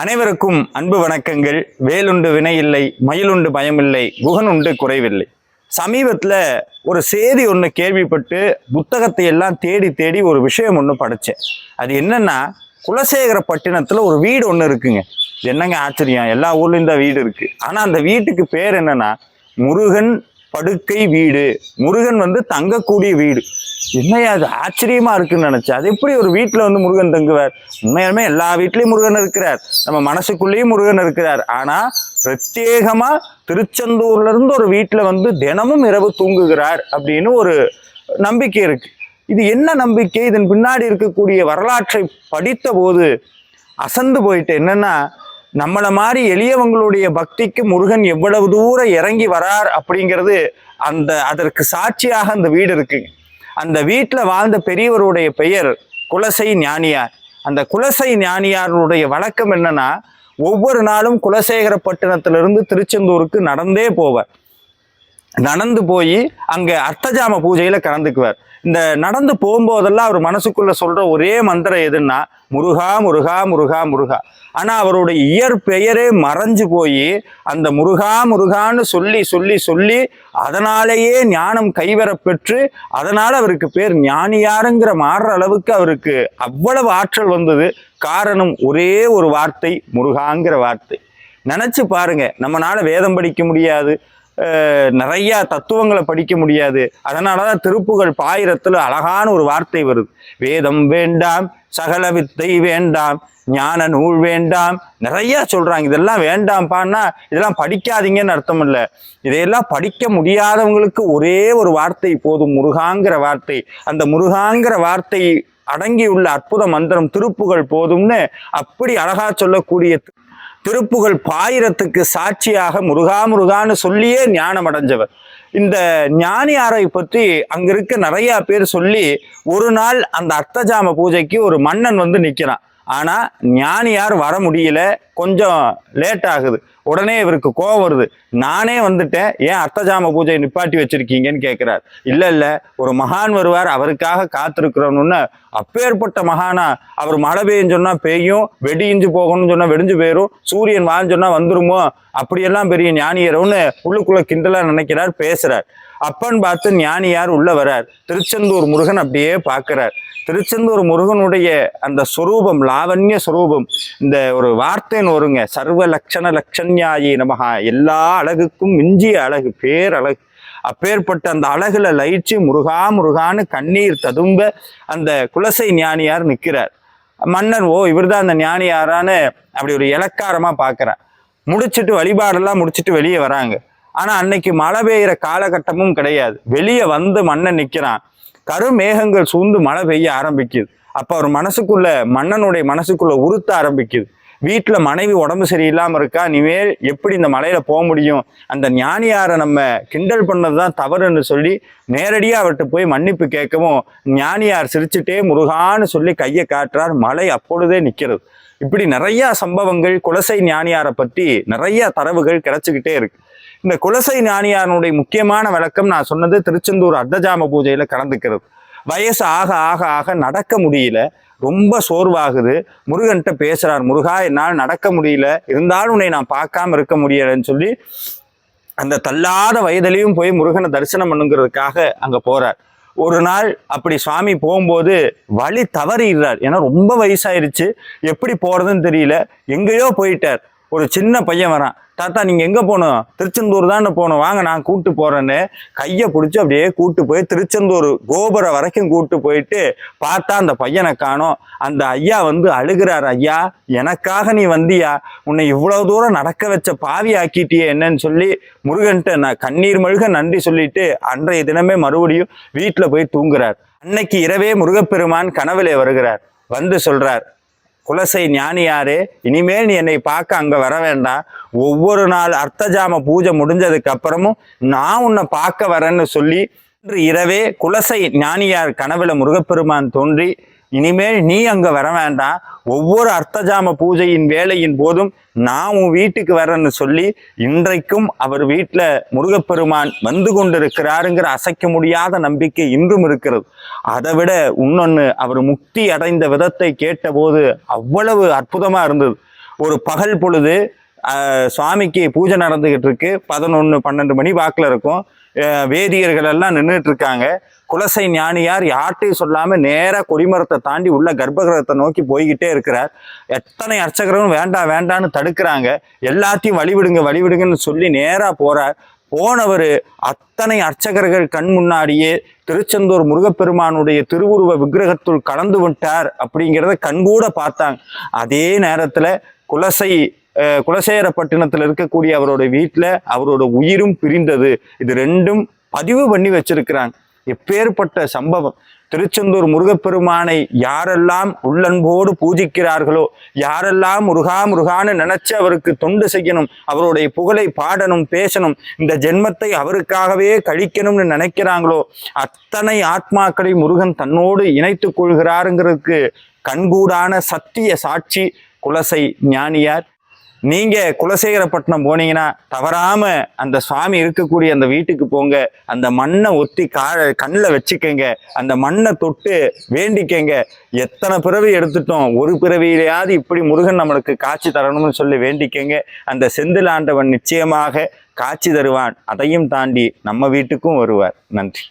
அனைவருக்கும் அன்பு வணக்கங்கள். வேலுண்டு வினையில்லை மயிலுண்டு பயமில்லை குகனுண்டு குறைவில்லை. சமீபத்தில் ஒரு செய்தி ஒன்று கேள்விப்பட்டு புத்தகத்தை எல்லாம் தேடி தேடி ஒரு விஷயம் ஒன்று படித்தேன் அது என்னன்னா குலசேகரப்பட்டினத்தில் ஒரு வீடு ஒன்று இருக்குங்க. என்னங்க ஆச்சரியம்? எல்லா ஊர்லேயும் தான் வீடு இருக்குது ஆனால் அந்த வீட்டுக்கு பேர் என்னென்னா முருகன் படுக்கை வீடு. முருகன் வந்து தங்கக்கூடிய வீடு. என்னையா அது ஆச்சரியமா இருக்குன்னு நினைச்சு அது எப்படி ஒரு வீட்டில் வந்து முருகன் தங்குவார்? உண்மையாலுமே எல்லா வீட்லேயும் முருகன் இருக்கிறார். நம்ம மனசுக்குள்ளேயும் முருகன் இருக்கிறார். ஆனால் பிரத்யேகமா திருச்செந்தூர்ல இருந்து ஒரு வீட்டில் வந்து தினமும் இரவு தூங்குகிறார் அப்படின்னு ஒரு நம்பிக்கை இருக்கு. இது என்ன நம்பிக்கை? இதன் பின்னாடி இருக்கக்கூடிய வரலாற்றை படித்த போது அசந்து போயிட்டு என்னன்னா நம்மளை மாதிரி எளியவங்களுடைய பக்திக்கு முருகன் எவ்வளவு தூரம் இறங்கி வரார் அப்படிங்கிறது அந்த அதற்கு சாட்சியாக அந்த வீடு இருக்குங்க அந்த வீட்டில் வாழ்ந்த பெரியவருடைய பெயர் குலசை ஞானியார். அந்த குலசை ஞானியாருடைய வழக்கம் என்னன்னா ஒவ்வொரு நாளும் குலசேகரப்பட்டினத்திலிருந்து திருச்செந்தூருக்கு நடந்தே போவார். நடந்து போய் அங்கே அர்த்தஜாம பூஜையில் கலந்துக்குவார். இந்த நடந்து போகும்போதெல்லாம் அவர் மனசுக்குள்ள சொல்ற ஒரே மந்திரம் எதுன்னா முருகா முருகா முருகா முருகா. ஆனா அவருடைய இயற்பெயரே மறைஞ்சு போய் அந்த முருகா முருகான்னு சொல்லி சொல்லி சொல்லி அதனாலேயே ஞானம் கைவரப்பெற்று அதனால அவருக்கு பேர் ஞானியாருங்கிற மாறுற அளவுக்கு அவருக்கு அவ்வளவு ஆற்றல் வந்தது. காரணம் ஒரே ஒரு வார்த்தை முருகாங்கிற வார்த்தை. நினைச்சு பாருங்க நம்மளால வேதம் படிக்க முடியாது. நிறைய தத்துவங்களை படிக்க முடியாது. அதனால தான் திருப்புகள் பாயிரத்தில் அழகான ஒரு வார்த்தை வருது. வேதம் வேண்டாம் சகல வித்தை வேண்டாம் ஞான நூல் வேண்டாம் நிறைய சொல்றாங்க. இதெல்லாம் வேண்டாம்ப்பான்னா இதெல்லாம் படிக்காதீங்கன்னு அர்த்தம் இல்லை இதையெல்லாம் படிக்க முடியாதவங்களுக்கு ஒரே ஒரு வார்த்தை போதும். முருகாங்கிற வார்த்தை. அந்த முருகாங்கிற வார்த்தை அடங்கியுள்ள அற்புத மந்திரம் திருப்புகள் போதும்னு அப்படி அழகா சொல்லக்கூடிய திருப்புகழ் பாயிரத்துக்கு சாட்சியாக முருகா முருகான்னு சொல்லியே ஞானம் அடைஞ்சவர் இந்த ஞானியாரை பற்றி அங்க இருக்க நிறைய பேர் சொல்லி ஒரு நாள் அந்த அர்த்தஜாம பூஜைக்கு ஒரு மன்னன் வந்து நிற்கிறான் ஆனால் ஞானியார் வர முடியல கொஞ்சம் லேட் ஆகுது. உடனே இவருக்கு கோவம் வருது. நானே வந்துட்டேன். ஏன் அர்த்தஜாம பூஜை நிப்பாட்டி வச்சிருக்கீங்கன்னு கேட்குறார் இல்லை இல்லை ஒரு மகான் வருவார் அவருக்காக காத்திருக்கிறோம்னு. அப்பேற்பட்ட மகானா அவர் மழை பெய்யும் சொன்னால் பெய்யும் வெடிஞ்சு போகணும்னு சொன்னால் வெடிஞ்சு போயிடும் சூரியன் வாழ்ந்து சொன்னால் வந்துருமோ? அப்படியெல்லாம் பெரிய ஞானியரோன்னு உள்ளுக்குள்ளே கிண்டலாக நினைக்கிறார் பேசுகிறார் அப்பன்னு பார்த்து ஞானியார் உள்ள வரார். திருச்செந்தூர் முருகன் அப்படியே பார்க்குறார் திருச்செந்தூர் முருகனுடைய அந்த சுரூபம் லாவண்ய சுரூபம் இந்த ஒரு வார்த்தைன்னு வருங்க சர்வ லட்சண லட்சண்யாயி நமகா எல்லா அழகுக்கும் மிஞ்சிய அழகு பேரழகு அப்பேற்பட்ட அந்த அழகுல லயிச்சு முருகா முருகான்னு கண்ணீர் ததும்ப அந்த குலசை ஞானியார் நிற்கிறார் மன்னர் ஓ இவர்தான் அந்த ஞானியாரான்னு அப்படி ஒரு இலக்காரமாக பார்க்குறேன் முடிச்சிட்டு வழிபாடெல்லாம் முடிச்சிட்டு வெளியே வராங்க. ஆனால் அன்னைக்கு மழை பெய்கிற காலகட்டமும் கிடையாது. வெளியே வந்து மன்னன் நிற்கிறான் கருமேகங்கள் சூழ்ந்து மழை பெய்ய ஆரம்பிக்குது. அப்போ அவர் மனசுக்குள்ள மன்னனுடைய மனசுக்குள்ள உறுத்த ஆரம்பிக்குது. வீட்டில் மனைவி உடம்பு சரியில்லாமல் இருக்கா? இனிமேல் எப்படி இந்த மலையில் போக முடியும்? அந்த ஞானியாரை நம்ம கிண்டல் பண்ணது தான் தவறுன்னு சொல்லி நேரடியாக அவர்கிட்ட போய் மன்னிப்பு கேட்கவும் ஞானியார் சிரிச்சுட்டே முருகான்னு சொல்லி கையை காட்டுறார். மலை அப்பொழுதே நிற்கிறது இப்படி நிறையா சம்பவங்கள் குலசை ஞானியாரை பற்றி நிறையா தரவுகள் கிடைச்சிக்கிட்டே இருக்கு. இந்த குலசை ஞானியாரனுடைய முக்கியமான விளக்கம் நான் சொன்னது திருச்செந்தூர் அர்த்தஜாம பூஜையில கலந்துக்கிறது. வயசு ஆக ஆக ஆக நடக்க முடியல. ரொம்ப சோர்வாகுது. முருகன்கிட்ட பேசுறார் முருகா என்னால் நடக்க முடியல. இருந்தாலும் உன்னை நான் பார்க்காம இருக்க முடியலன்னு சொல்லி அந்த தள்ளாத வயதிலையும் போய் முருகனை தரிசனம் பண்ணுங்கிறதுக்காக அங்க போறார். ஒரு நாள் அப்படி சுவாமி போகும்போது வழி தவறிடுறார். ஏன்னா ரொம்ப வயசாயிருச்சு. எப்படி போறதுன்னு தெரியல. எங்கேயோ போயிட்டார். ஒரு சின்ன பையன் வரான். தாத்தா நீங்கள் எங்கே போகணும்? திருச்செந்தூர் தானே போகணும். வாங்க நான் கூப்பிட்டு போகிறேன்னு கையை பிடிச்சி அப்படியே கூட்டு போய் திருச்செந்தூர் கோபுரம் வரைக்கும் கூப்பிட்டு போயிட்டு பார்த்தா அந்த பையனை காணோம். அந்த ஐயா வந்து அழுகிறார் ஐயா எனக்காக நீ வந்தியா? உன்னை இவ்வளோ தூரம் நடக்க வச்ச பாவி ஆக்கிட்டியே என்னன்னு சொல்லி முருகன்ட்ட நான் கண்ணீர் மழுக நன்றி சொல்லிட்டு அன்றைய தினமே மறுபடியும் வீட்டில் போய் தூங்குறார். அன்னைக்கு இரவே முருகப்பெருமான் கனவிலே வருகிறார். வந்து சொல்றார் குலசை ஞானியாரே இனிமேல் நீ என்னை பார்க்க அங்கே வர வேண்டாம். ஒவ்வொரு நாள் அர்த்தஜாம பூஜை முடிஞ்சதுக்கு அப்புறமும் நான் உன்னை பார்க்க வரேன்னு சொல்லி இன்று இரவே குலசை ஞானியார் கனவுல முருகப்பெருமான் தோன்றி இனிமேல் நீ அங்க வர வேண்டாம். ஒவ்வொரு அர்த்தஜாம பூஜையின் வேலையின் போதும் நான் உன் வீட்டுக்கு வரேன்னு சொல்லி இன்றைக்கும் அவர் வீட்டில் முருகப்பெருமான் வந்து கொண்டிருக்கிறாருங்கிற அசைக்க முடியாத நம்பிக்கை இன்றும் இருக்கிறது. அதை விட இன்னொன்று அவர் முக்தி அடைந்த விதத்தை கேட்டபோது அவ்வளவு அற்புதமாக இருந்தது. ஒரு பகல் பொழுது சுவாமிக்கு பூஜை நடந்துகிட்டு இருக்கு. பதினொன்று பன்னெண்டு மணி வாக்கில் இருக்கும். வேதியர்கள் எல்லாம் நின்றுட்டு இருக்காங்க குலசை ஞானியார் யார்ட்டையும் சொல்லாமல் நேராக கொடிமரத்தை தாண்டி உள்ள கர்ப்பகிரகத்தை நோக்கி போய்கிட்டே இருக்கிறார். எத்தனை அர்ச்சகரும் வேண்டாம் வேண்டான்னு தடுக்கிறாங்க. எல்லாத்தையும் வழிவிடுங்க வழிவிடுங்கன்னு சொல்லி நேராக போகிறார் போனவர் அத்தனை அர்ச்சகர்கள் கண் முன்னாடியே திருச்செந்தூர் முருகப்பெருமானுடைய திருவுருவ விக்கிரகத்துள் கலந்து விட்டார் அப்படிங்கிறத கண்கூட பார்த்தாங்க. அதே நேரத்தில் குலசை குலசேகரப்பட்டினத்தில் இருக்கக்கூடிய அவரோட வீட்டில் அவரோட உயிரும் பிரிந்தது. இது ரெண்டும் பதிவு பண்ணி வச்சிருக்கிறாங்க. எப்பேற்பட்ட சம்பவம். திருச்செந்தூர் முருகப்பெருமானை யாரெல்லாம் உள்ளன்போடு பூஜிக்கிறார்களோ யாரெல்லாம் முருகா முருகான்னு நினைச்சு அவருக்கு தொண்டு செய்யணும் அவருடைய புகழை பாடணும் பேசணும் இந்த ஜென்மத்தை அவருக்காகவே கழிக்கணும்னு நினைக்கிறாங்களோ அத்தனை ஆத்மாக்களை முருகன் தன்னோடு இணைத்துக் கொள்கிறாருங்கிறதுக்கு கண்கூடான சத்திய சாட்சி குலசை ஞானியார் நீங்கள் குலசேகரப்பட்டினம் போனீங்கன்னா தவறாமல் அந்த சுவாமி இருக்கக்கூடிய அந்த வீட்டுக்கு போங்க. அந்த மண்ணை ஒத்தி கா கண்ணில் வச்சுக்கங்க. அந்த மண்ணை தொட்டு வேண்டிக்கங்க. எத்தனை பிறவி எடுத்துட்டோம்? ஒரு பிறவியிலையாவது இப்படி முருகன் நம்மளுக்கு காட்சி தரணும்னு சொல்லி வேண்டிக்கங்க. அந்த செந்தில் ஆண்டவன் நிச்சயமாக காட்சி தருவான். அதையும் தாண்டி நம்ம வீட்டுக்கும் வருவார். நன்றி.